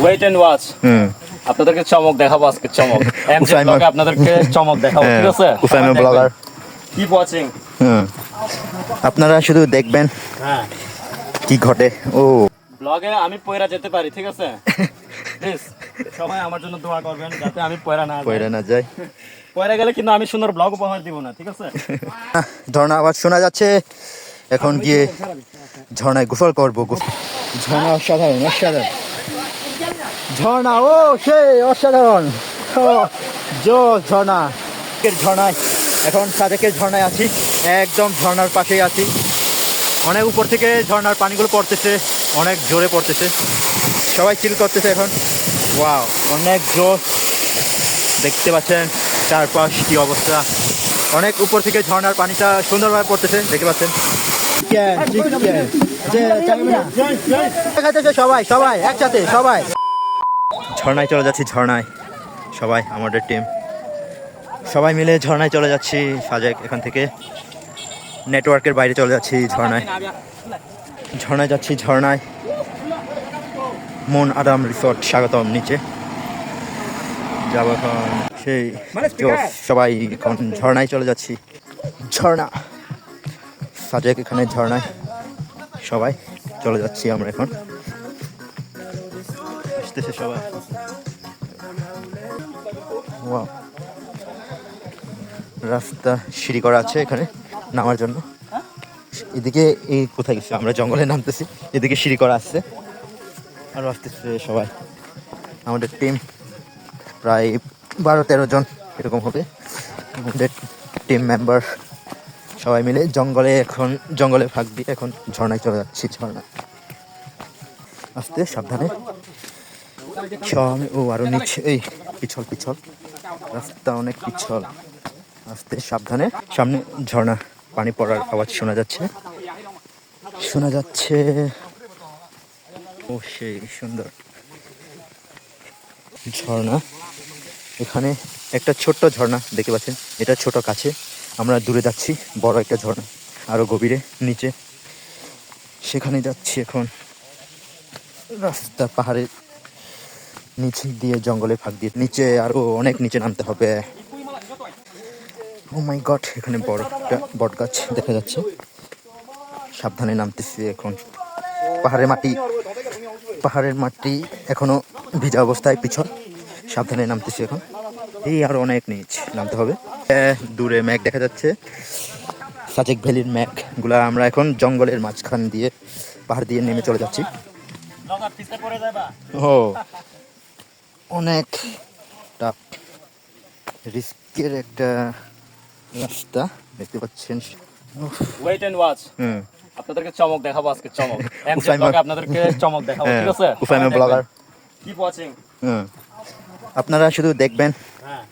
Wait and watch আপনাদেরকে চমক দেখাবো আজকে চমক। এমজে ব্লগে আপনাদেরকে চমক দেখাবো ঠিক আছে? উসাইমা ব্লগার কিপ ওয়াচিং আপনারা শুধু দেখবেন হ্যাঁ। কি ঘটে। ও। ব্লগে আমি পয়রা যেতে পারি ঠিক আছে? প্লিজ সবাই আমার জন্য দোয়া করবেন যাতে আমি পয়রা না পয়রা না যায় পয়রা গেলে কিন্তু আমি সুন্দর ব্লগ উপহার দিব না ঠিক আছে? ঝর্ণা আবার শোনা যাচ্ছে। এখন গিয়ে ঝর্ণায় গোসল করব ঝর্ণা অসাধারণ অসাধারণ। ঝর্ণা ও সেই অসাধারণ। জোর ঝর্ণা। ঝর্ণায় এখন সাদেকের ঝর্ণায় আছি একদম ঝর্ণার পাশেই আছি। অনেক উপর থেকে ঝর্ণার পানিগুলো পড়তেছে অনেক জোরে পড়তেছে। সবাই চিল করতেছে এখন। ওয়াও অনেক জোর। দেখতে পাচ্ছেন চারপাশ কি অবস্থা। অনেক উপর থেকে ঝর্ণার পানিটা সুন্দরভাবে পড়তেছে দেখতে পাচ্ছেন। সবাই সবাই একসাথে সবাই। ঝর্ণায় চলে যাচ্ছি, ঝর্ণায়। সবাই, আমাদের টিম সবাই মিলে ঝর্ণায় চলে যাচ্ছি, সাজেক এখান থেকে। নেটওয়ার্কের বাইরে চলে যাচ্ছি, ঝর্ণায়। ঝর্ণায় যাচ্ছি, ঝর্ণায়। মন আরাম রিসর্ট, স্বাগতম নিচে। যাব এখন সেই সবাই এখন ঝর্ণায় চলে যাচ্ছি। ঝর্ণা। সাজেক এখানে ঝর্ণায়। সবাই চলে যাচ্ছি আমরা এখন। আসতেছে সবাই. রাস্তা সিঁড়ি করা আছে এখানে নামার জন্য। এদিকে এই কোথায় গেছে? আমরা জঙ্গলে নামতেছি। এদিকে সিঁড়ি করা আসছে আরও আসতেছে সবাই। আমাদের টিম প্রায় বারো, তেরো জন এরকম হবে। আমাদের টিম মেম্বার সবাই মিলে জঙ্গলে এখন, জঙ্গলে ভাগ দিয়ে এখন ঝর্ণায় চলে যাচ্ছি, ঝর্ণা। আস্তে, সাবধানে। সামনে- ও, আরও নিচে, এই, পিছল পিছল। রাস্তা অনেক পিছল। আস্তে, সাবধানে। সামনে ঝর্ণা, পানি পড়ার আওয়াজ শোনা যাচ্ছে। শোনা যাচ্ছে। ও, সেই, সুন্দর। ঝর্ণা। এখানে একটা ছোট্ট ঝর্ণা দেখতে পাচ্ছেন। এটা ছোট কাছে। আমরা দূরে যাচ্ছি, বড় একটা ঝর্ণা। আরও গভীরে, নিচে। সেখানে যাচ্ছি এখন। রাস্তা, পাহাড়ের নিচে দিয়ে জঙ্গলে ফাঁক দিয়ে নিচে আরও অনেক নিচে নামতে হবে। ও মাই গড এখানে বড় একটা বট গাছ দেখা যাচ্ছে। সাবধানে নামতেছি এখন। পাহাড়ের মাটি পাহাড়ের মাটি এখনও ভিজা অবস্থায় পিছন। সাবধানে নামতেছি এখন। এই আরও অনেক নিচ নামতে হবে। দূরে ম্যাঘ দেখা যাচ্ছে। সাজেক ভ্যালির ম্যাঘগুলা আমরা এখন জঙ্গলের মাঝখান দিয়ে পাহাড় দিয়ে নেমে চলে যাচ্ছি। ও। অনেক টাফ রিস্কের একটা রাস্তা দেখতে পাচ্ছেন। Wait and watch hmm. আপনাদেরকে চমক দেখাবো আজকে চমক। এমজে ব্লগে আপনাদেরকে চমক দেখাবো হ্যাঁ, ঠিক আছে? Usaima blogger keep watching hmm. আপনারা শুধু দেখবেন হ্যাঁ।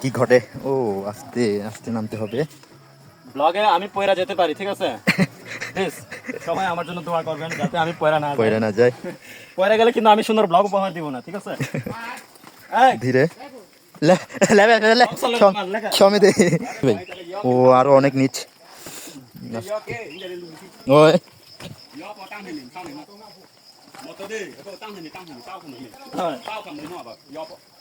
কি ঘটে। ও আস্তে আস্তে নামতে হবে। ব্লগে আমি পয়রা যেতে পারি ঠিক আছে? প্লিজ সবাই আমার জন্য দোয়া করবেন যাতে আমি পয়রা না পয়রা না যাই। পয়রা গেলে কিন্তু আমি সুন্দর ব্লগ উপহার দিব না ঠিক আছে? ধীরে। ও আরও অনেক নিচ। ওই।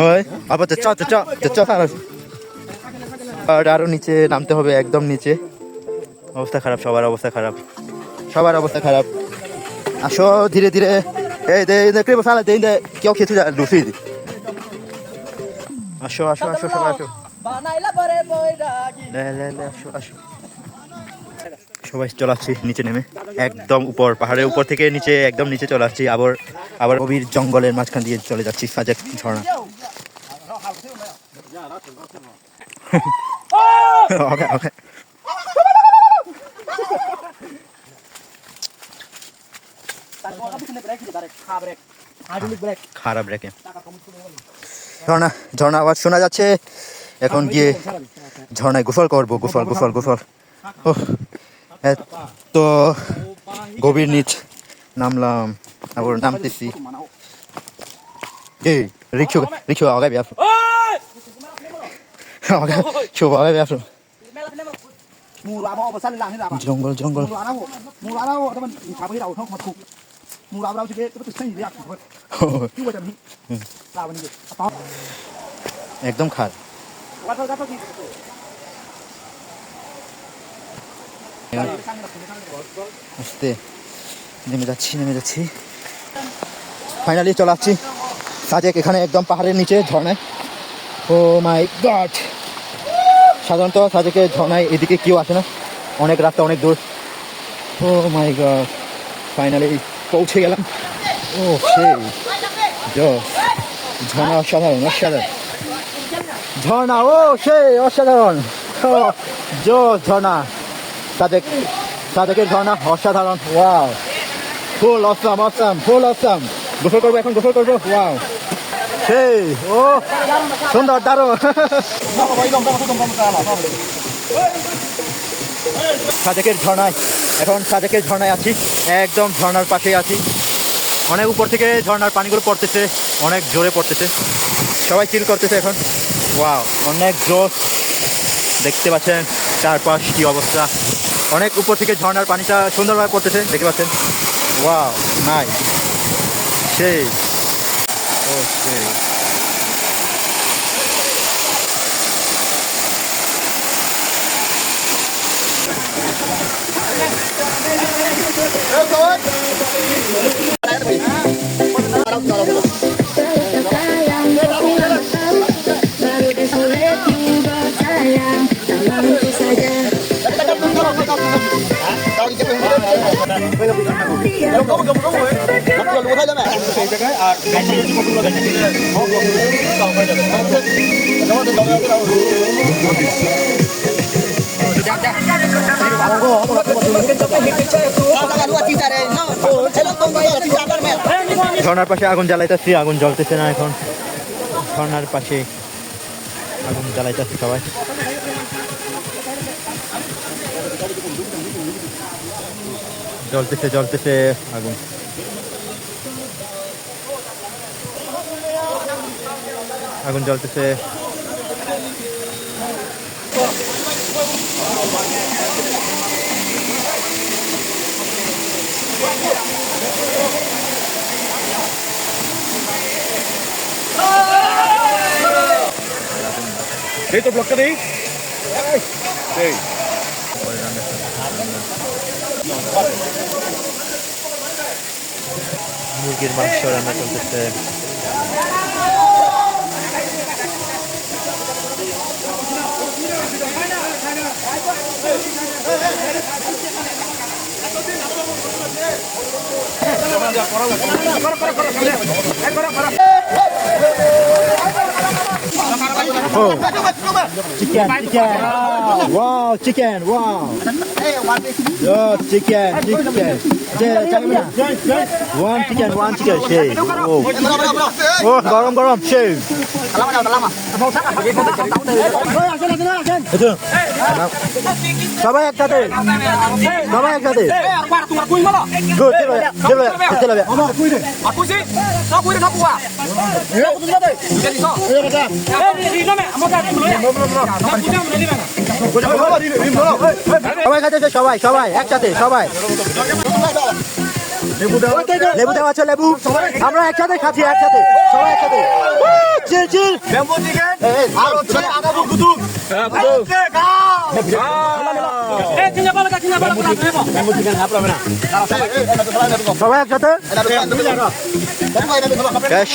ওই, আবার চ চ চ চ আর। আরও নিচে নামতে হবে, একদম নিচে। অবস্থা খারাপ, সবার অবস্থা খারাপ। সবার অবস্থা খারাপ। আসো, ধীরে ধীরে। এই, দে দে ক্রিপ সালা, দে কেউ খেতে যা লুফি আসো আসো আসো, সবাই আসো। আসো আসো। সবাই চলে আসছি, নিচে নেমে। একদম উপর, পাহাড়ের উপর থেকে নিচে, একদম নিচে চলে আসছি। আবার আবার গভীর জঙ্গলের মাঝখান দিয়ে চলে যাচ্ছি, সাজেক ঝর্ণা। আপনি ব্রেক দিতে পারে খা খারাপ ঝর্ণা ঝর্ণা শোনা যাচ্ছে। এখন গিয়ে ঝর্ণায় গোসল করব, গোসল গোসল গোসল। তো গভীর নিচ নামলাম, আবার নামতেছি। এই, রিক্সো রিক্সো আগায় ব্যাস আমাকে কেউ পাবে আসো মুড়া মুড়া মুড়া মুড়া মুড়া একদম খাল। আসতে। নেমে যাচ্ছি নেমে যাচ্ছি। ফাইনালি চলে চলাচ্ছি সাজেক এখানে একদম পাহাড়ের নিচে ঝর্ণে ও মাই গড সাধারণত সাজেকে ঝর্ণায় এদিকে কেউ আসে না। অনেক রাস্তা অনেক দূর। ও মাই গড ফাইনালি পৌঁছে গেলাম। ও সেই ঝর্ণা অসাধারণ অসাধারণ। ঝর্ণা ও সেই অসাধারণ। জোস ঝর্ণা। সাজেক, সাজেকের ঝর্ণা অসাধারণ wow full awesome awesome full awesome গোসল করব এখন, গোসল করব ওয়াও সেই ও সুন্দর, দারুণ। সাজেকের ঝর্ণায়, এখন সাজেকের ঝর্ণায় আছি, একদম ঝর্ণার পাশেই আছি। অনেক উপর থেকে ঝর্ণার পানিগুলো পড়তেছে, অনেক জোরে পড়তেছে। সবাই চিল করতেছে এখন। ওয়াও অনেক জোর দেখতে পাচ্ছেন, চারপাশ কি অবস্থা। অনেক উপর থেকে ঝর্ণার পানিটা সুন্দরভাবে পড়তেছে, দেখতে পাচ্ছেন। ওয়াও নাই সেই। ও সেই Baru deh sulit ঝর্ণার পাশে আগুন জ্বালাইতেছি, আগুন জ্বলতেছে না এখন। ঝর্ণার পাশে আগুন জ্বালাইতেছি সবাই। জ্বলতেছে জ্বলতেছে আগুন। আগুন জ্বলতেছে। এই তো ব্লকটা দেই। মুরগির মাংস রান্না চলতেছে। Oh, chicken, chicken. Wow, chicken, wow. Yeah, chicken, chicken. One chicken one chicken সেই ও ও গরম গরম, সেই। সবাই একসাথে সবাই একসাথে. সবাই খাচ্ছে সবাই সবাই, একসাথে, সবাই। লেবু দেওয়া আছে লেবু। আমরা একসাথে খাচ্ছি একসাথে। সবাই একসাথে। চিল চিল। সবাই শেষ।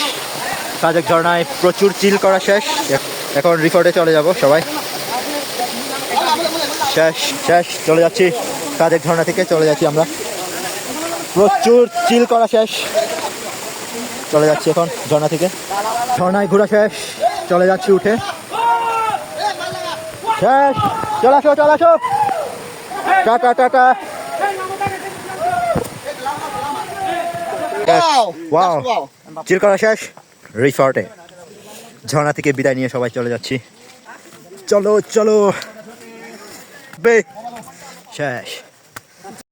সাজেক ঝর্ণায় প্রচুর চিল করা শেষ। এখন রিসর্টে চলে যাব সবাই। শেষ শেষ চলে যাচ্ছি। সাজেক ঝর্ণা থেকে চলে যাচ্ছি আমরা। প্রচুর চিল করা শেষ। চলে যাচ্ছি এখন ঝর্ণা থেকে। ঝর্ণায় ঘোরা শেষ। চলে যাচ্ছি উঠে। শেষ। চলে আসো চলে আসো। Tata tata. চিল করা শেষ। রিসর্টে ঝর্ণা থেকে বিদায় নিয়ে সবাই চলে যাচ্ছি। চলো চলো। বে। শেষ।